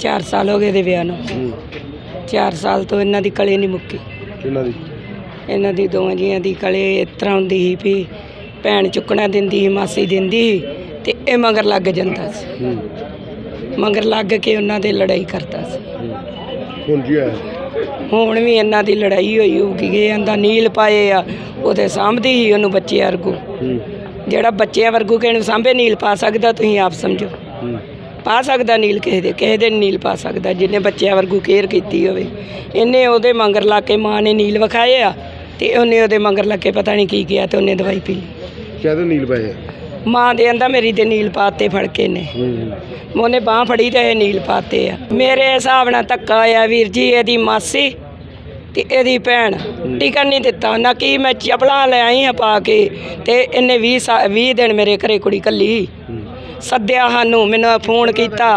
4 ਸਾਲ ਹੋ ਗਏ ਦੇ ਵਿਆਹ ਨੂੰ। ਹੂੰ। 4 ਸਾਲ ਤੋਂ ਇਹਨਾਂ ਦੀ ਕਲੇ ਨਹੀਂ ਮੁੱਕੀ। ਇਹਨਾਂ ਦੀ? ਇਹਨਾਂ ਦੀ ਦੋਵਾਂ ਜੀਆਂ ਦੀ ਕਲੇ ਇਸ ਤਰ੍ਹਾਂ ਹੁੰਦੀ ਸੀ ਵੀ ਭੈਣ ਚੁੱਕਣਾ ਦਿੰਦੀ ਸੀ ਮਾਸੀ ਦਿੰਦੀ ਸੀ ਤੇ ਇਹ ਮਗਰ ਲੱਗ ਜਾਂਦਾ ਸੀ। ਹੂੰ। ਮਗਰ ਲੱਗ ਕੇ ਉਹਨਾਂ ਦੇ ਲੜਾਈ ਕਰਦਾ ਸੀ। ਹੂੰ। ਹੁਣ ਕੀ ਆਇਆ ਹੁਣ ਵੀ ਇਹਨਾਂ ਦੀ ਲੜਾਈ ਹੋਈ ਹੋਊਗੀ ਕਿ ਆਂਦਾ ਨੀਲ ਪਾਏ ਆ ਉਹਦੇ ਸਾਂਭਦੀ ਸੀ ਉਹਨੂੰ ਬੱਚੇ ਵਰਗੂ। ਹੂੰ। ਜਿਹੜਾ ਬੱਚਿਆਂ ਵਰਗੂ ਕਿਸੇ ਨੂੰ ਸਾਂਭੇ ਨੀਲ ਪਾ ਸਕਦਾ ਤੁਸੀਂ ਆਪ ਸਮਝੋ। ਹੂੰ। ਪਾ ਸਕਦਾ ਨੀਲ ਕਿਸੇ ਦੇ ਕਿਸੇ ਦੇ ਨੀਲ ਪਾ ਸਕਦਾ ਜਿਹਨੇ ਬੱਚਿਆਂ ਵਰਗੂ ਕੇਅਰ ਕੀਤੀ ਹੋਵੇ। ਇਹਨੇ ਉਹਦੇ ਮੰਗਰ ਲਾ ਕੇ ਮਾਂ ਨੇ ਨੀਲ ਵਿਖਾਏ ਆ ਤੇ ਉਹਨੇ ਉਹਦੇ ਮੰਗਰ ਲਾ ਕੇ ਪਤਾ ਨਹੀਂ ਕੀ ਕੀਤਾ ਤੇ ਉਹਨੇ ਦਵਾਈ ਪੀ ਲਈ। ਕਿਹਦੇ ਨੀਲ ਪਏ? ਮਾਂ ਦੇ ਆਂਦਾ ਮੇਰੀ ਤੇ ਨੀਲ ਪਾਤੇ ਫੜ ਕੇ ਨੇ। ਉਹਨੇ ਬਾਹ ਫੜੀ ਤੇ ਇਹ ਨੀਲ ਪਾਤੇ ਆ। ਮੇਰੇ ਹਿਸਾਬ ਨਾਲ ਧੱਕਾ ਆ ਵੀਰ ਜੀ ਇਹਦੀ ਮਾਸੀ ਤੇ ਇਹਦੀ ਭੈਣ। ਟਿਕਣ ਨਹੀਂ ਦਿੱਤਾ ਨਾ ਕਿ ਮੈਂ ਚਪਲਾਂ ਲੈ ਆਈ ਆ ਪਾ ਕੇ ਤੇ ਇਹਨੇ 20 20 ਦਿਨ ਮੇਰੇ ਘਰੇ ਕੁੜੀ ਕੱਲੀ। ਸੱਦਿਆ ਸਾਨੂੰ ਮੈਨੂੰ ਫੋਨ ਕੀਤਾ।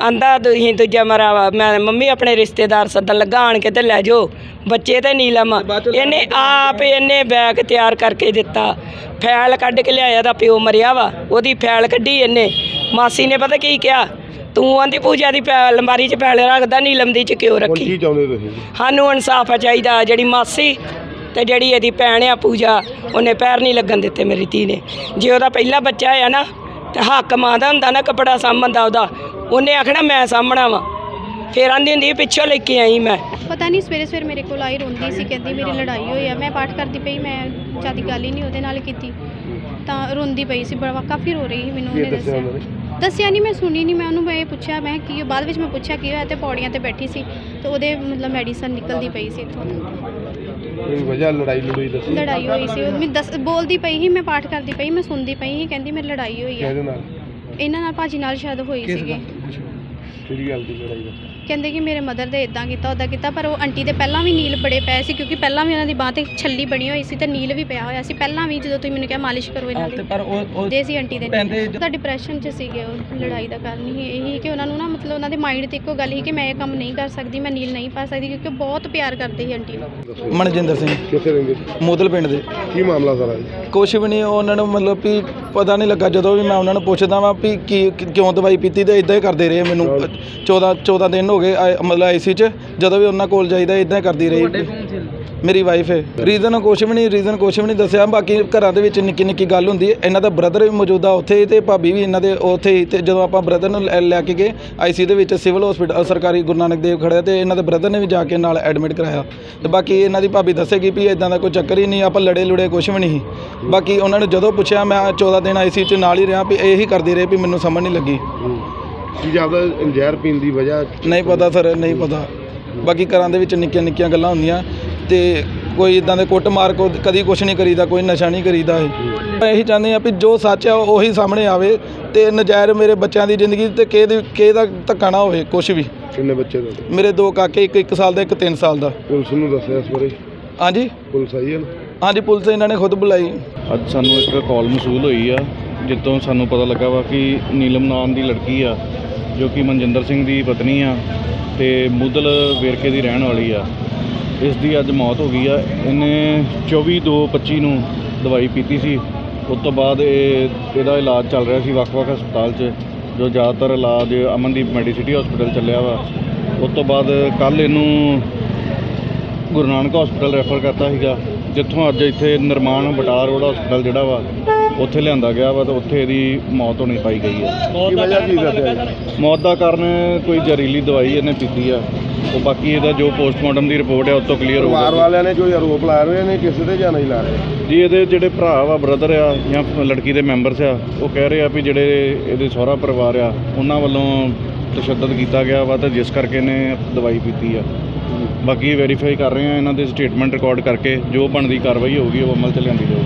ਆਂਦਾ ਤੁਸੀਂ ਦੂਜਾ ਮਰਾ ਮੈਂ ਮੰਮੀ ਆਪਣੇ ਰਿਸ਼ਤੇਦਾਰ ਸੱਦਣ ਲੱਗਾ ਆਣ ਕੇ ਤੇ ਲੈ ਜਾਓ। ਬੱਚੇ ਤੇ ਨੀਲਮ ਇਹਨੇ ਆਪ ਇਹਨੇ ਬੈਗ ਤਿਆਰ ਕਰਕੇ ਦਿੱਤਾ। ਫੈਲ ਕੱਢ ਕੇ ਲਿਆਇਆ ਦਾ ਪਿਓ ਮਰਿਆ ਵਾ। ਉਹਦੀ ਫੈਲ ਕੱਢੀ ਇਹਨੇ। ਮਾਸੀ ਨੇ ਪਤਾ ਕੀ ਕਿਹਾ? ਤੂੰ ਆਂਦੀ ਪੂਜਾ ਦੀ ਫੈਲ ਅਲਮਾਰੀ 'ਚ ਫੈਲ ਰੱਖਦਾ ਨੀਲਮ ਦੀ 'ਚ ਕਿਉਂ ਰੱਖੀ? ਕੀ ਚਾਹੁੰਦੇ ਤੁਸੀਂ? ਸਾਨੂੰ ਇਨਸਾਫ ਚਾਹੀਦਾ ਜਿਹੜੀ ਮਾਸੀ ਤੇ ਜਿਹੜੀ ਇਹਦੀ ਭੈਣ ਆ ਪੂਜਾ ਉਹਨੇ ਪੈਰ ਨਹੀਂ ਲੱਗਣ ਦਿੱਤੇ ਮੇਰੀ ਧੀ ਨੇ। ਜੇ ਉਹਦਾ ਪਹਿਲਾ ਬੱਚਾ ਆ ਨਾ ਤੇ ਹੱਕ ਮਾਂ ਦਾ ਹੁੰਦਾ ਨਾ, ਕਪੜਾ ਸਾਂਭਣ ਦਾ ਉਹਦਾ। ਉਹਨੇ ਆਖਣਾ, ਮੈਂ ਸਾਂਭਣਾ ਵਾ। ਫੇਰ ਆਂਦੀ ਹੁੰਦੀ, ਪਿੱਛੋਂ ਲੈ ਕੇ ਆਈ ਮੈਂ। ਪਤਾ ਨਹੀਂ ਸਵੇਰੇ ਸਵੇਰੇ ਮੇਰੇ ਕੋਲ ਆਈ ਰੋਂਦੀ ਸੀ, ਕਹਿੰਦੀ ਮੇਰੀ ਲੜਾਈ ਹੋਈ ਆ। ਮੈਂ ਪਾਠ ਕਰਦੀ ਪਈ, ਮੈਂ ਜ਼ਿਆਦਾ ਗੱਲ ਹੀ ਨਹੀਂ ਉਹਦੇ ਨਾਲ ਕੀਤੀ। ਤਾਂ ਰੋਂਦੀ ਪਈ ਸੀ ਬੜਾ ਕਾਫੀ ਰੋ ਰਹੀ ਸੀ ਮੈਨੂੰ ਕੀ ਉਹਨੇ ਦੱਸਿਆ ਦੱਸਿਆ। ਉਹਨਾਂ? ਨੇ ਦੱਸਿਆ ਨਹੀਂ ਮੈਂ ਸੁਣੀ ਨਹੀਂ ਮੈਂ ਉਹਨੂੰ ਮੈਂ ਇਹ ਪੁੱਛਿਆ ਮੈਂ ਕੀ ਬਾਅਦ ਵਿੱਚ ਮੈਂ ਪੁੱਛਿਆ ਕੀ ਹੋਇਆ ਤੇ ਪੌੜੀਆਂ ਤੇ ਬੈਠੀ ਸੀ ਤੇ ਉਹਦੇ ਮਤਲਬ ਮੈਡੀਸਨ ਨਿਕਲਦੀ ਪਈ ਸੀ ਇੱਥੋਂ। ਕੋਈ ਵਜ੍ਹਾ ਲੜਾਈ ਲੜੂਈ ਦੱਸੀ? ਲੜਾਈ ਹੋਈ ਸੀ ਉਹ ਮੈਂ ਦੱਸ ਬੋਲਦੀ ਪਈ ਸੀ ਮੈਂ ਪਾਠ ਕਰਦੀ ਪਈ ਮੈਂ ਸੁਣਦੀ ਪਈ ਸੀ ਕਹਿੰਦੀ ਮੇਰੀ ਲੜਾਈ ਹੋਈ ਆ। ਕਿਹਦੇ ਨਾਲ? ਇਹਨਾਂ ਨਾਲ ਭਾਜੀ ਨਾਲ ਸ਼ਾਇਦ ਹੋਈ ਸੀਗੀ। ਕਿਹੜੀ ਗੱਲ ਦੀ ਲੜਾਈ ਦਾ? ਕਹਿੰਦੇ ਕਿ ਮੇਰੇ ਮਦਰ ਦੇ ਇਦਾਂ ਕੀਤਾ ਉਦਾਂ ਕੀਤਾ ਪਰ ਉਹ ਆਂਟੀ ਦੇ ਪਹਿਲਾਂ ਵੀ ਨੀਲ ਬੜੇ ਪਏ ਸੀ ਕਿਉਂਕਿ ਪਹਿਲਾਂ ਵੀ ਉਹਨਾਂ ਦੀ ਬਾਂਹ ਤੇ ਛੱਲੀ ਬਣੀ ਹੋਈ ਸੀ ਤੇ ਨੀਲ ਵੀ ਪਿਆ ਹੋਇਆ ਸੀ। ਪਹਿਲਾਂ ਵੀ ਜਦੋਂ ਤੁਸੀਂ ਮੈਨੂੰ ਕਿਹਾ ਮਾਲਿਸ਼ ਕਰੋ ਇਹਨਾਂ ਦੀ ਪਰ ਉਹ ਉਹ ਦੇ ਸੀ ਆਂਟੀ ਦੇ ਤਾਂ ਡਿਪਰੈਸ਼ਨ 'ਚ ਸੀਗੇ ਉਹ ਲੜਾਈ ਦਾ ਕਾਰਨ ਹੀ ਇਹੀ ਕਿ ਉਹਨਾਂ ਨੂੰ ਨਾ ਮਤਲਬ ਉਹਨਾਂ ਦੇ ਮਾਈਂਡ ਤੇ ਇੱਕੋ ਗੱਲ ਸੀ ਕਿ ਮੈਂ ਇਹ ਕੰਮ ਨਹੀਂ ਕਰ ਸਕਦੀ ਮੈਂ ਨੀਲ ਨਹੀਂ ਪਾ ਸਕਦੀ ਕਿਉਂਕਿ ਬਹੁਤ ਪਿਆਰ ਕਰਦੇ ਸੀ ਆਂਟੀ ਨੂੰ। ਮਨਜਿੰਦਰ ਸਿੰਘ। ਕਿੱਥੇ ਰਹਿੰਦੇ? ਮੋਦਲ ਪਿੰਡ ਦੇ। ਕੀ ਮਾਮਲਾ ਸਾਰਾ ਜੀ ਕੁਛ ਵੀ ਨਹੀਂ ਉਹਨਾਂ ਨੂੰ ਮਤਲਬ ਵੀ ਪਤਾ ਨਹੀਂ ਲੱਗਾ ਜਦੋਂ ਵੀ ਮੈਂ ਉਹਨਾਂ ਨੂੰ ਪੁੱਛਦਾ ਵਾਂ ਵੀ ਕੀ ਕਿਉਂ ਦਵਾਈ ਪੀਤੀ ਤੇ ਇਦਾਂ ਹੀ ਕਰਦੇ ਰਹੇ ਮੈਨੂੰ। 14 14 ਦਿਨ ਹੋ ਗਏ ਆਏ- ਮਤਲਬ ਆਈਸੀ ਚ ਜਦੋਂ ਵੀ ਉਹਨਾਂ ਕੋਲ ਜਾਈਦਾ ਇਦਾਂ ਹੀ ਕਰਦੀ ਰਹੀ। ਮੇਰੀ ਵਾਈਫ ਹੈ। ਰੀਜ਼ਨ ਕੁਛ ਵੀ ਨਹੀਂ ਰੀਜ਼ਨ ਕੁਛ ਵੀ ਨਹੀਂ ਦੱਸਿਆ। ਬਾਕੀ ਘਰਾਂ ਦੇ ਵਿੱਚ ਨਿੱਕੀ ਨਿੱਕੀ ਗੱਲ ਹੁੰਦੀ ਹੈ। ਇਹਨਾਂ ਦਾ ਬ੍ਰਦਰ ਵੀ ਮੌਜੂਦਾ ਉੱਥੇ ਤੇ ਭਾਬੀ ਵੀ ਇਹਨਾਂ ਦੇ ਉੱਥੇ ਤੇ ਜਦੋਂ ਆਪਾਂ ਬ੍ਰਦਰ ਨੂੰ ਲੈ- ਲੈ ਕੇ ਗਏ ਆਈਸੀ ਦੇ ਵਿੱਚ ਸਿਵਲ ਹਸਪੀਟਲ ਸਰਕਾਰੀ ਗੁਰੂ ਨਾਨਕ ਦੇਵ ਖੜਿਆ ਤੇ ਇਹਨਾਂ ਦੇ ਬ੍ਰਦਰ ਨੇ ਵੀ ਜਾ ਕੇ ਨਾਲ ਐਡਮਿਟ ਕਰਾਇਆ। ਤੇ ਬਾਕੀ ਇਹਨਾਂ ਦੀ ਭਾਬੀ ਦੱਸੇਗੀ ਵੀ ਇਦਾਂ ਦਾ ਕੋਈ ਚੱਕਰ ਹੀ ਨਹੀਂ ਆਪਾਂ ਲੜੇ ਲੁੜੇ ਕੁਛ ਵੀ ਨਹੀਂ। ਬਾਕੀ ਉਹਨਾਂ ਨੂੰ ਜਦੋਂ ਪੁੱਛਿਆ ਮੈਂ 14 ਦਿਨ ਆਈਸੀ ਚ ਨਾਲ ਹੀ ਰਿਹਾ ਵੀ ਇਹੀ ਕਰਦੇ ਰਹੇ ਵੀ ਮੈਨੂੰ ਸਮਝ ਨਹੀਂ ਲੱਗੀ। ਕੀ ਜਾਪਦਾ ਜ਼ਹਿਰ ਪੀਣ ਦੀ ਵਜ੍ਹਾ? ਨਹੀਂ ਪਤਾ ਸਰ ਨਹੀਂ ਪਤਾ। ਬਾਕੀ ਘਰਾਂ ਦੇ ਵਿੱਚ ਨਿੱਕੀਆਂ ਨਿੱਕੀਆਂ ਗੱਲਾਂ ਹੁੰਦੀਆਂ। ਤੇ ਕੋਈ ਇਦਾਂ ਦੇ ਕੁੱਟ ਮਾਰ ਕੋ ਕਦੀ ਕੁਛ ਨਹੀਂ ਕਰੀਦਾ ਕੋਈ ਨਸ਼ਾ ਨਹੀਂ ਕਰੀਦਾ ਇਹ। ਮੈਂ ਇਹੀ ਚਾਹੁੰਦੇ ਆ ਵੀ ਜੋ ਸੱਚ ਆ ਉਹੀ ਸਾਹਮਣੇ ਆਵੇ ਤੇ ਨਜਾਇਜ਼ ਮੇਰੇ ਬੱਚਿਆਂ ਦੀ ਜ਼ਿੰਦਗੀ ਤੇ ਕਿਹਦੇ ਕਿਹਦਾ ਧੱਕਾ ਨਾ ਹੋਵੇ ਕੁਛ ਵੀ। ਕਿੰਨੇ ਬੱਚੇ ਤੁਹਾਡੇ? ਮੇਰੇ ਦੋ ਕਾਕੇ ਇੱਕ 1 ਸਾਲ ਦਾ ਇੱਕ 3 ਸਾਲ ਦਾ। ਪੁਲਿਸ ਨੂੰ ਦੱਸਿਆ ਇਸ ਬਾਰੇ? ਹਾਂਜੀ? ਪੁਲਿਸ ਆਈ ਹੈ ਨਾ? ਹਾਂਜੀ ਪੁਲਿਸ ਇਹਨਾਂ ਨੇ ਖੁਦ ਬੁਲਾਈ। ਅੱਜ ਸਾਨੂੰ ਇੱਕ ਕਾਲ ਮਸੂਲ ਹੋਈ ਆ ਜਿੱਤੋਂ ਸਾਨੂੰ ਪਤਾ ਲੱਗਾ ਵਾ ਕਿ ਨੀਲਮ ਨਾਮ ਦੀ ਲੜਕੀ ਆ ਜੋ ਕਿ ਮਨਜਿੰਦਰ ਸਿੰਘ ਦੀ ਪਤਨੀ ਆ ਤੇ ਮੁੱਦਲ ਵੇਰਕੇ ਦੀ ਰਹਿਣ ਵਾਲੀ ਆ। ਇਸ ਦੀ ਅੱਜ ਮੌਤ ਹੋ ਗਈ ਆ। ਇਹਨੇ 24 2 25 ਨੂੰ ਦਵਾਈ ਪੀਤੀ ਸੀ। ਉਸ ਤੋਂ ਬਾਅਦ ਇਹ, ਇਹਦਾ ਇਲਾਜ ਚੱਲ ਰਿਹਾ ਸੀ ਵੱਖ-ਵੱਖ ਹਸਪਤਾਲ 'ਚ, ਜੋ ਜ਼ਿਆਦਾਤਰ ਇਲਾਜ ਅਮਨਦੀਪ ਮੈਡੀਸਿਟੀ ਹਸਪੀਟਲ ਚੱਲਿਆ ਵਾ। ਉਸ ਤੋਂ ਬਾਅਦ ਕੱਲ ਇਹਨੂੰ ਗੁਰੂ ਨਾਨਕ ਹਸਪੀਟਲ ਰੈਫਰ ਕਰਤਾ ਸੀਗਾ, ਜਿੱਥੋਂ ਅੱਜ ਇੱਥੇ ਨਿਰਮਾਣ ਬਟਾਰ ਰੋਡ ਹਸਪੀਟਲ ਜਿਹੜਾ ਵਾ ਉੱਥੇ ਲਿਆਂਦਾ ਗਿਆ ਵਾ ਤੇ ਉੱਥੇ ਇਹਦੀ ਮੌਤ ਹੋਣੀ ਪਾਈ ਗਈ ਜੀ? ਮੌਤ ਦਾ ਕਾਰਨ ਕੋਈ ਜ਼ਹਿਰੀਲੀ ਦਵਾਈ ਇਹਨੇ ਪੀਤੀ ਆ। ਉਹ ਬਾਕੀ ਇਹਦਾ ਜੋ ਪੋਸਟਮਾਰਟਮ ਦੀ ਰਿਪੋਰਟ ਹੈ ਉਸ ਤੋਂ ਕਲੀਅਰ ਪਰਿਵਾਰ ਹੋਊਗਾ ਵਾਲਿਆਂ ਨੇ ਕੋਈ ਆਰੋਪ ਲਾਇਆ ਹੋਇਆ ਨੇ ਕਿਸੇ ਤੇ ਜਾਂ ਨਹੀਂ ਲਾ ਰਹੇ? ਜੀ ਇਹਦੇ ਜਿਹੜੇ ਭਰਾ ਵਾ ਬ੍ਰਦਰ ਆ ਜਾਂ ਲੜਕੀ ਦੇ ਮੈਂਬਰਸ ਆ ਉਹ ਕਹਿ ਰਹੇ ਆ ਵੀ ਜਿਹੜੇ ਇਹਦੇ ਸਹੁਰਾ ਪਰਿਵਾਰ ਆ ਉਹਨਾਂ ਵੱਲੋਂ ਤਸ਼ੱਦਦ ਕੀਤਾ ਗਿਆ ਵਾ ਤੇ ਜਿਸ ਕਰਕੇ ਇਹਨੇ ਦਵਾਈ ਪੀਤੀ ਆ। ਬਾਕੀ ਵੈਰੀਫਾਈ ਕਰ ਰਹੇ ਆ ਇਹਨਾਂ ਦੇ ਸਟੇਟਮੈਂਟ ਰਿਕਾਰਡ ਕਰਕੇ ਜੋ ਬਣਦੀ ਕਾਰਵਾਈ ਹੋਊਗੀ ਉਹ ਅਮਲ ਚ ਲਿਆਂਦੀ ਜਾਊਗੀ।